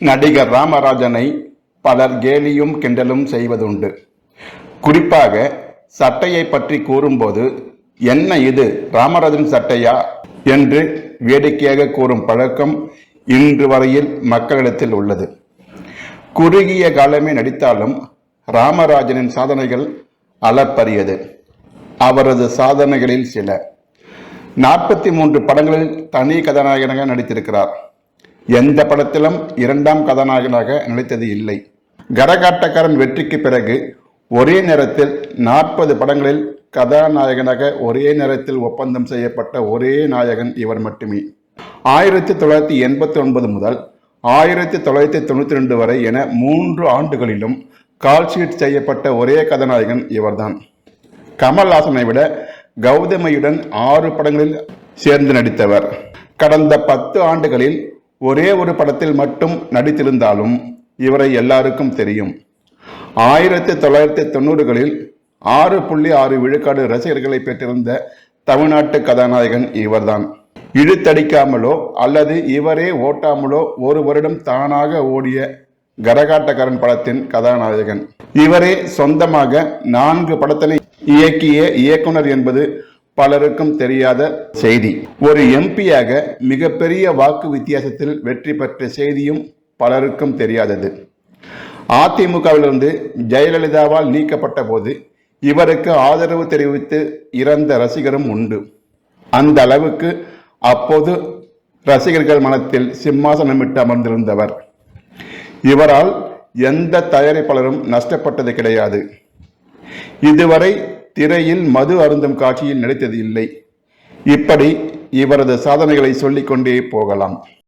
நடிகர் ராமராஜனை பலர் கேலியும் கிண்டலும் செய்வதுண்டு. குறிப்பாக சட்டையை பற்றி கூறும்போது என்ன இது ராமராஜன் சட்டையா? என்று வேடிக்கையாக கூறும் பழக்கம் இன்று வரையில் மக்களிடத்தில் உள்ளது. குறுகிய காலமே நடித்தாலும் ராமராஜனின் சாதனைகள் அளப்பரியது. அவரது சாதனைகளில் சில. நாற்பத்தி மூன்று படங்களில் தனி கதாநாயகனாக நடித்திருக்கிறார். எந்த படத்திலும் இரண்டாம் கதாநாயகனாக நடித்தது இல்லை. கரகாட்டக்காரன் வெற்றிக்கு பிறகு ஒரே நேரத்தில் நாற்பது படங்களில் கதாநாயகனாக ஒரே நேரத்தில் ஒப்பந்தம் செய்யப்பட்ட ஒரே நாயகன் இவர் மட்டுமே. ஆயிரத்தி தொள்ளாயிரத்தி எண்பத்தி ஒன்பது முதல் ஆயிரத்தி தொள்ளாயிரத்தி தொண்ணூற்றி ரெண்டு வரை என மூன்று ஆண்டுகளிலும் கால்ஷீட் செய்யப்பட்ட ஒரே கதாநாயகன் இவர்தான். கமல்ஹாசனை விட கௌதமியுடன் ஆறு படங்களில் சேர்ந்து நடித்தவர். கடந்த பத்து ஆண்டுகளில் ஒரே ஒரு படத்தில் மட்டும் நடித்திருந்தாலும் இவரை எல்லாருக்கும் தெரியும். ஆயிரத்தி தொள்ளாயிரத்தி தொண்ணூறுகளில் ஆறு புள்ளி ஆறு விழுக்காடு ரசிகர்களை பெற்றிருந்த தமிழ்நாட்டு கதாநாயகன் இவர்தான். இழுத்தடிக்காமலோ அல்லது இவரே ஓட்டாமலோ ஒரு வருடம் தானாக ஓடிய கரகாட்டக்காரன் படத்தின் கதாநாயகன். இவரே சொந்தமாக நான்கு படத்தினை இயக்கிய இயக்குனர் என்பது பலருக்கும் தெரியாத செய்தி. ஒரு எம்பியாக மிகப்பெரிய வாக்கு வித்தியாசத்தில் வெற்றி பெற்ற செய்தியும் பலருக்கும் தெரியாதது. அதிமுகவிலிருந்து ஜெயலலிதாவால் நீக்கப்பட்ட போது இவருக்கு ஆதரவு தெரிவித்து இறந்த ரசிகரும் உண்டு. அந்த அளவுக்கு அப்போது ரசிகர்கள் மனத்தில் சிம்மாசனமிட்டு அமர்ந்திருந்தவர். இவரால் எந்த தயாரிப்பாளரும் நஷ்டப்பட்டது கிடையாது. இதுவரை திரையில் மது அருந்தும் காட்சியில் நடித்தது இல்லை. இப்படி இவரது சாதனைகளை சொல்லிக்கொண்டே போகலாம்.